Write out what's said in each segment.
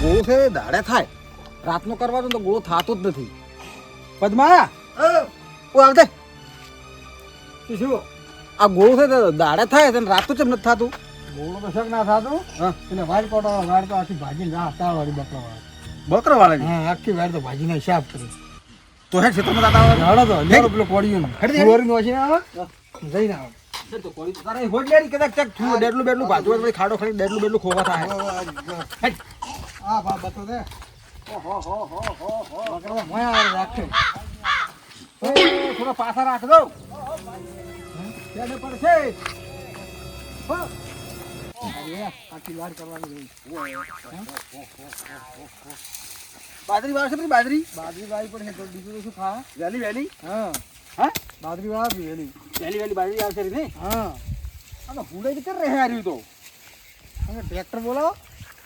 ગોળો છે દાડે થાય. રાતનો કરવા તો ગોળો થતો જ નથી. પદ્મા ઓ આવજે. શું શું? આ ગોળો છે દાડે થાય છે રાત તો ચમ નથી થતું? ગોળો તો શક ના થાતું? એટલે વાડ કોટો વાડ તો આખી ભાજી ના હતા વાળી બકરા વાળી બકરા વાળા હા આખી વાડ તો ભાજી ના હિસાબ કરી. તો હે તો પેલો કોડિયો હેડ નો છે આવે જઈને તારે હોજ લેરી કદાચ ચક થયું ડેડલું બેડલું ભાજુ પછી ખાડો ખાલી ડેડલું બેડલું ખોવા થાય. આ બા બતો દે બકરા મોયા આવે રાખે ઓ, થોડા પાછા રાખ દો કેડે પડશે હો. આખી વાડ કરવાની બાજરી વાવશે પેલી બાજરી બાજરી વાવી પડે તો બીજું શું ખા વહેલી વહેલી હા હા? બાજરી એની વહેલી વહેલી બાજરી આવશે રે ને હા. અને તો હુડાઈ રીતે રહે હાર્યું તો. અને ટ્રેક્ટર બોલાવો.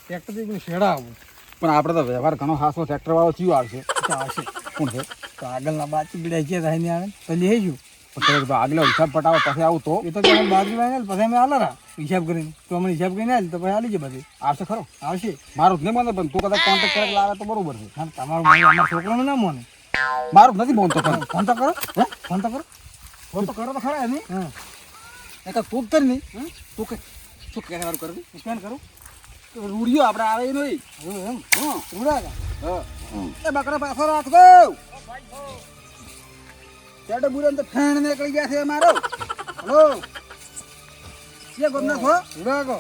ટ્રેક્ટરથી શેડા આવું. પણ આપણે તો વ્યવહાર ઘણો ખાસો ટ્રેક્ટર વાળો ચિયો આવશે આવશે. કોણ છે? તો આગળના બાજુ બીડા છે થાય ને આવે. તો લઈ જુ પણ તો આગલો હિસાબ પટાવો પછી આવું તો. એ તો બાજરી વાળા પછી અમે આલા રા. હિસાબ કરીને. તો અમને હિસાબ કરીને આલી તો પછી આલી જાય બધી. આવશે ખરો. આવશે. મારું જ નહીં મને પણ તું કદાચ કોન્ટેક્ટ કરે લાવે તો બરોબર છે. તમારું અમારા છોકરાનું ના મોને. મારું નથી બોલતો પણ. ફોન તો કરો. હે? ફોન તો કરો. ફોન તો કરો તો ખરા એની. હા. તો તું કરી નહીં. તું કે શું કે સારું કરી? સ્કેન કરું? રૂડિયો આપણે આવે એ નહીં. એમ? હા. રૂડા હા. એ બકરા પાછો રાખજો. ચડે બુરન તો ફેણ નીકળી ગયા છે મારો હલો. કે ગમના છો રૂડા કો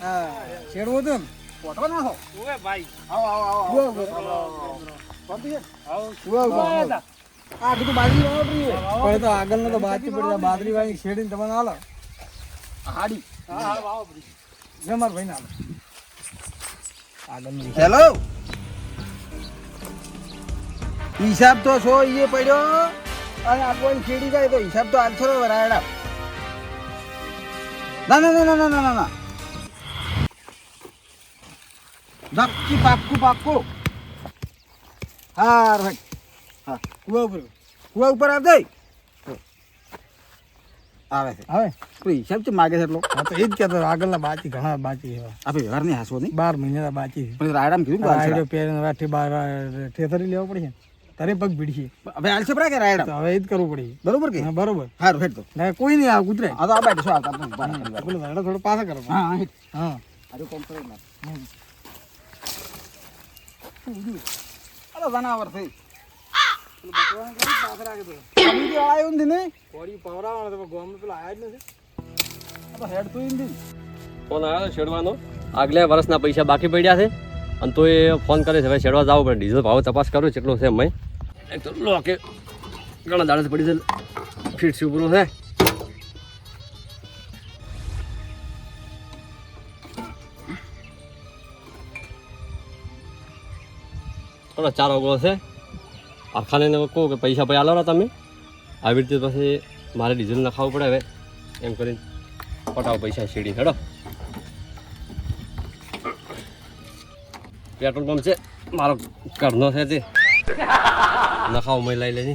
હા. છેડવો તો ને ફોટો નાખો. ઓવે ભાઈ. આવો આવો આવો આવો. પંપી ઉડા આ કીધું બાજરી વાવડી છે. પણ તો આગળનો તો બાજરી પડી બાજરી વાળી છેડીને તમને આલો આ હાડી. હા હા વાવો બધી. જે ભાઈ ના આલો હેલો. હિસાબ તો સો એ પડ્યો. અને આ કોઈ જાય તો હિસાબ તો છોડો રાયડા. ના ના ના ના ના ના ના. નક્કી પાક્કું પાક્કું. હા ભાઈ. હા કુવા ઉપર. કુવા ઉપર આવ દે આવે છે. હવે હિસાબ છે માગે છે એટલો? હા તો એ જ કહેતો આગળના બાકી ઘણા બાકી એવા. આપણે વ્યવહાર નહીં હાસવો નહીં? બાર મહિના બાકી પણ રાયડામાં કીધું કે પહેરીને વાઠી બાર ઠેથરી લેવો પડશે. ને. તારે પગ ભીડશે. હવે હાલશે કે રાયડા હવે એ જ કરવું પડશે બરોબર કે? હા બરોબર. હારું હેડ તો. ના કોઈ નહીં આ કૂતરે આ તો બેઠો આવતા. પેલો થોડો પાછા કરો. હા હા. હેડ. હા કરે ના અરે જનાવર છે કમિટી નથી ને કોડી પવરાવાનો તો ગોમ પેલો આયા જ નથી. હેડ તો નથી. ફોન આવ્યો છે આગલા વર્ષના પૈસા બાકી પડ્યા છે. અને તો એ ફોન કરે છે ભાઈ છેડવા જાવ પણ ડીઝલ ભાવ તપાસ કરો કેટલો છે મેં એક તો લો કે ઘણા દાડે પડી છે. ફીટ સુપરો પૂરું છે થોડો ચાર ઓગળો છે. આખાને કહું કે પૈસા પછી આલો તમે. આવી રીતે પછી મારે ડીઝલ નખાવવું પડે હવે. એમ કરીને પટાવો પૈસા સીડી, હેડો. પેટ્રોલ પંપ છે. મારો ઘરનો છે તે. નખાવ મેં લઈ લેજે.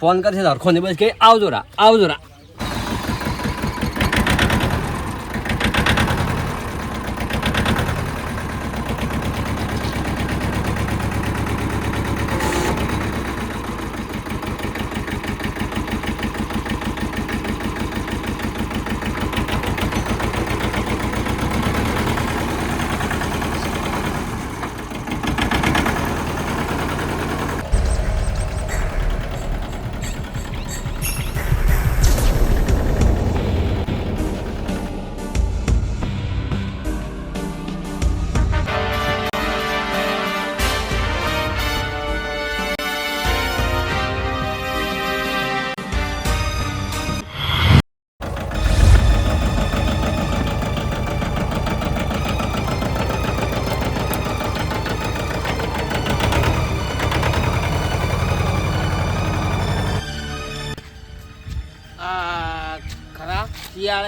ફોન કરશે હરખો ને બસ કે આવજો રા આવજો રા.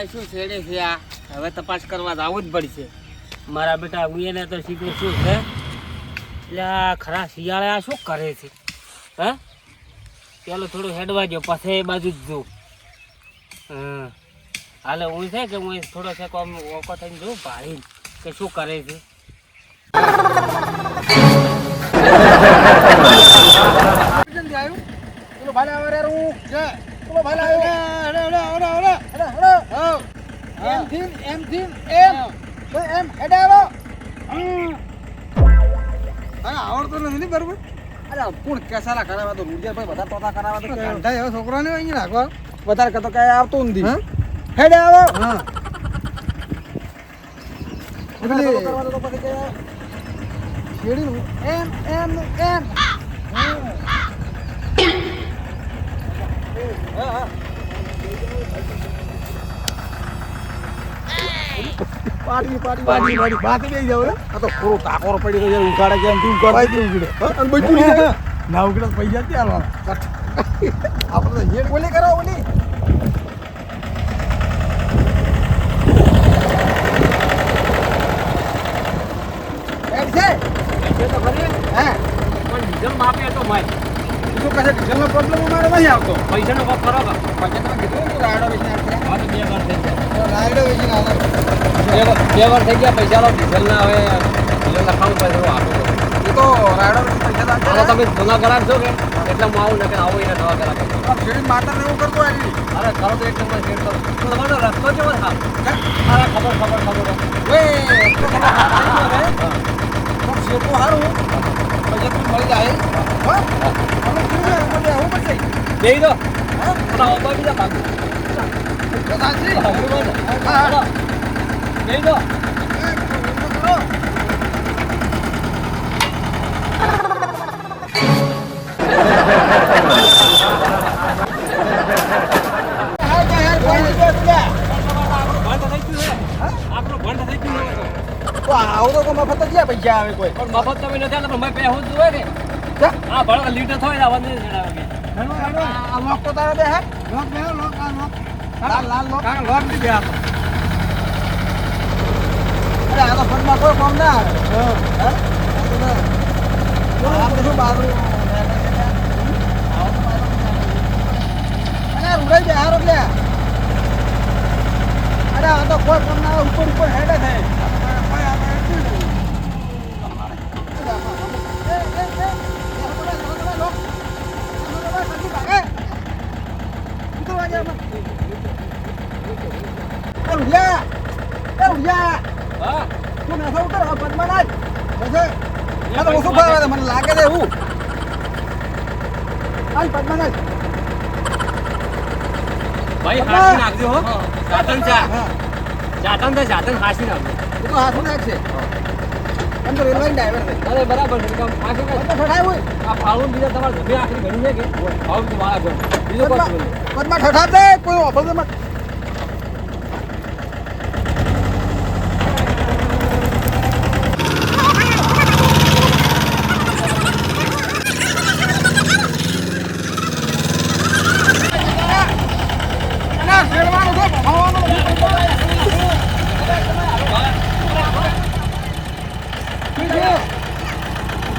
શું છેડે છે આ? હવે તપાસ કરવા જવું જ પડશે. મારા બેટા હું એને તો શીખવું શું છે? એટલે આ ખરા શિયાળે આ શું કરે છે? હે? પેલો થોડું હેડવા જો પછી એ બાજુ જ જો હા હાલે હું છે કે હું થોડો છે કોમ ઓકો થઈને જોઉં ભાળી કે શું કરે છે? આવ્યું? ભાઈ આવે રે હું છે પેલો ભાઈ આવ્યો અરે અરે અરે અરે અરે અરે હા એમ થી એમ થી એમ તો એમ હેડે આવો હા આવડતું નથી ને બરોબર અરે કોણ કેસારા કરાવવા તો રૂડિયા ભાઈ બધા તોતા કરાવવા તો કે ઘંટા એવો છોકરાને અહીં રાખવા વધારે કરતો કઈ આવતું નથી હા હેડે આવો હા વધારે એટલે- કરતો કરવા તો પછી કે શેરડી એમ એમ એમ હા હા પાડી પાડી પાડી પાડી. બાકી બેસી જાવ આ તો પૂરો તાકોર પડી ગયો યાર કેમ તું કર ભાઈ તું ઉગડે અને બધું લીધે. ના ઉગડે પૈસા ક્યાં આપણે તો એ બોલી કરો ઓલી એમ છે. એ તો ખરી. હે? પણ ડીઝલ માપે તો ભાઈ. શું કહે છે ડીઝલનો પ્રોબ્લેમ અમારે નહીં આવતો. પૈસાનો કોક કરો પછી તમે કીધું ને રાયડો વેચીને આપીએ. તો બે વાર થઈ ગયા. રાયડો વેચીને બે વાર થઈ ગયા પૈસા લો ડીઝલ ના હવે ડીઝલ લખાવું પડે આપો. એ તો રાયડો પૈસા તમે જૂના કરાર છો કે? એટલે હું આવું ને આવું એને નવા કરાર. માતા એવું કરતો આવી અરે કરો તો એક નંબર શેર કરો. તો તમારો રસ્તો કેવો થાય અરે ખબર ખબર ખબર. સારું બજેટ મળી જાય. હો? બે દો હા? ઓપા બીજા ભાગ બધાથી? હા બે દો આવું તો મફત જ ભાઈ પૈસા આવે કોઈ પણ મફત તમે નથી મેં પહેવું જ જોઈએ ને હા ભલે લીટર થોય ને નહીં જણાવે કે. Hello hello. આ લોક તો તારે દે હે? લોક બે લોક આ લોક. લાલ લાલ લોક. કાકા લોક દીધે આપો અરે આ તો ફંડમાં કોઈ કામ ના આવે. હે? આ તો ના. આપણે શું બારું અરે રૂડાઈ જાય હારો લ્યા અરે આ તો કોઈ કામ ના ઉપર ઉપર હેડે થાય કોઈ આપણે એટલું જ. એ, એ, એ, એ, તમે, તમે, તમે, લોક. તમે, તમે, સરખી ભાગે. ઉતરવા વાગે આમાં. એ રૂડિયા! એ રૂડિયા! હા તું નાસો ઉતર, આ પદ્મા નાચ. પછી, તો ઓછું ભાવે છે, મને લાગે છે એવું. હાલ, પદ્મા ભાઈ હાથી નાખજો હો. સાધન ચા સાધન છે સાધન હાસી નાખજો. તો હાથી નાખશે. એમ તો રેલવે ડ્રાઈવર છે. અરે બરાબર છે કામ આખી ઠઠાય હોય. આ ફાળું બીજા તમારે જમે આખરી ઘણી છે કે? ભાવ તો મારા ઘર. બીજો કોઈ પદ્મા ઠઠાતે કોઈ ઓફર તો મત. ના, શેરવાનું છે, ભમાવાનું નથી. ઊભો રહે, ઊભો રહે, ઊભો રહે.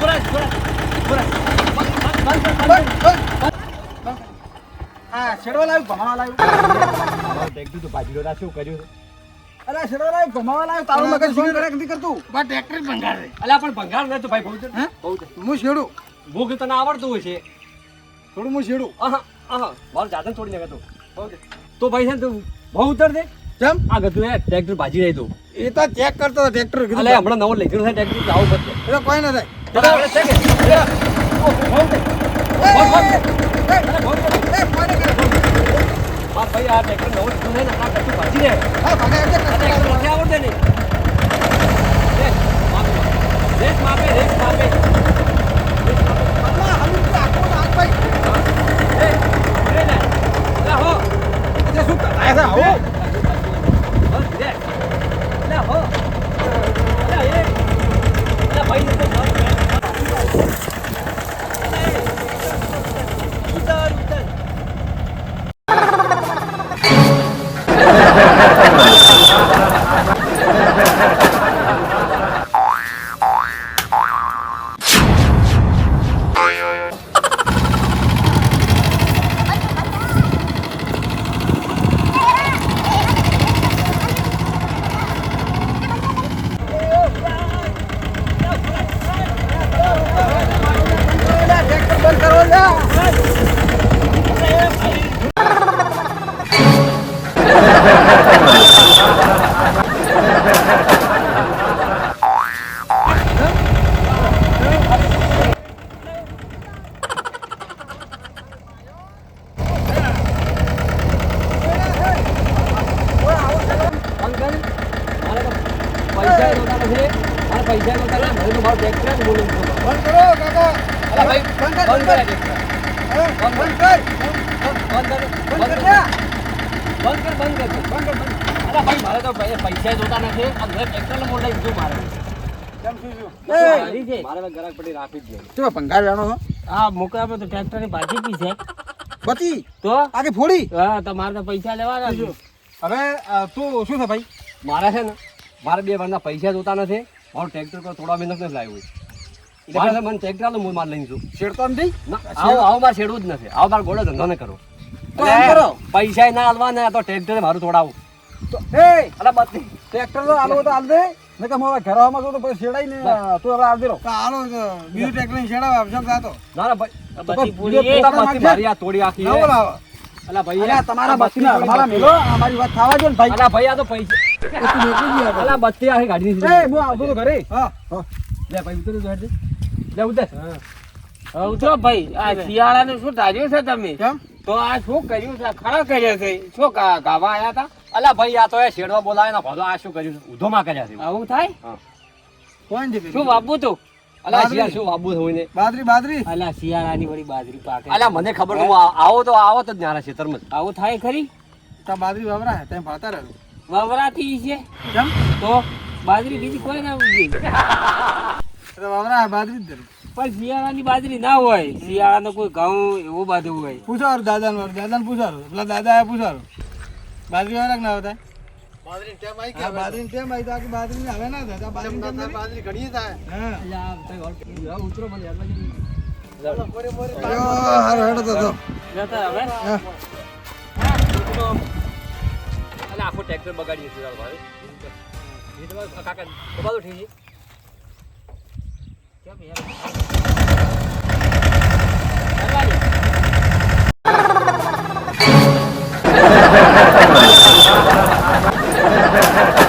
બસ, બસ, બસ. આ શેડું ભૂખ તને આવડતું હોય છે થોડું હું શેડું આહા આહા મારું સાધન છોડી નાખે તું તો ભાઈ છે તું બહુ ઉતર દે કેમ આ ગતું હે ટ્રેક્ટર ભાજી રહી તું એ તો ચેક કરતો હતો ટ્રેક્ટર હમણાં નવો લઈ ગયો ટ્રેક્ટર આવું પડશે એટલે કોઈ ના થાય તને આવડે છે કે એ, એ, એ, બહુ છે. એ, કોઈને કરે, કોઈને કરે. માર ભાઈ આ ટ્રેક્ટર નવો લીધું છે ને આ ગતું ભાજી એટલે આ ટ્રેક્ટર. નથી આવડતે ને રેસ માપે. રેસ માપે ભાઈ. નહોતા ને, મને તો મારું ટ્રેક્ટર જ બોલે છે. બંધ કરો કાકા. અલા ભાઈ, બંધ કર, બંધ કર. ટ્રેક્ટર. બંધ કર. બંધ કર, બંધ બંધ કર કર. બંધ કર, બંધ કર. બંધ કર, બંધ કર. અલા ભાઈ, મારે તો પૈસા જોતા નથી. આ મેં ટ્રેક્ટરને મોઢે લીધું મારે. કેમ શું શું મારે ગરાક પડી રાખી જ ચલો ભંગાર વેણો હો આ મોકલા પર તો ટ્રેક્ટરની પાછી પી છે. બતી તો? આગે ફોડી? હા તમારે તો પૈસા લેવાના જ. હવે તું શું છે ભાઈ? મારે છે ને મારે બે વારના પૈસા જોતા નથી. મારું ટ્રેક્ટર પર થોડા મહેનત નથી લાવ્યું મને ટ્રેક્ટર આલો, હું માર લઈને છું શેડતો નથી આવું આવું મારે છેડવું જ નથી આવું મારે ગોળો ધંધો ન કરો પૈસા ના આલવા ને તો ટ્રેક્ટર મારું તોડાવું તો એ અલા બત્તી ટ્રેક્ટર તો આલો તો આલ દે ને કે મારા ઘર આવવામાં તો પછી શેડાઈ ને તું હવે આલ દે રો આલો બીજું ટ્રેક્ટરની શેડાવા આવશે જાતો ના ના ભાઈ બધી પૂરી બત્તી મારી આ તોડી આખી અલા ભાઈ તમારા આ બત્તી અમારા મેલો અમારી વાત થવા દો ને ભાઈ. અલા ભાઈ આ તો પૈસા અલા બત્તી આખી ગાડી એ હું આવતો તો ઘરે. હા હા લે ભાઈ ઉતર તો હેડ લે ઉતર. હવે ઉતરો ભાઈ આ શિયાળાનું શું ધાર્યું છે તમે? કેમ? તો આ શું કર્યું છે? ખરા કર્યો છે? શું ગાવા આયા હતા? અલા ભાઈ આ તો એ શેડવા બોલાવે ને ભલો આ શું કર્યું ઉધો માં કર્યા છે. આવું થાય? કોણ શું વાપવું તું? અલા શિયાળ શું વાબુ હોય ને બાદરી બાદરી. અલા શિયાળાની વળી બાજરી પાકે. અલા મને ખબર હું આવો તો આવો તો જ છે તરમ જ. આવું થાય ખરી? તા બાદરી વાવરા તમે ભાતા રહો. થી છે. કેમ? તો બાજરી બીજી કોઈ ના ઉગી. તો વાવરા બાજરી જ ધરી. પણ શિયાળાની બાજરી ના હોય. શિયાળાનો કોઈ ઘઉં એવું બાંધવું હોય. પૂછારું દાદા ને દાદા ને પૂછારું પેલા દાદા પૂછારું બાજરી વાળા ના આવતા. બાદરી ટેમ આવી ગયા બાદરી ટેમ આવી બાકી બાદરી હવે ના થાય. બાદરી ટેમ આખો ટ્રેક્ટર બગાડીએ છીએ બાજુ ઠીક છે Thank you.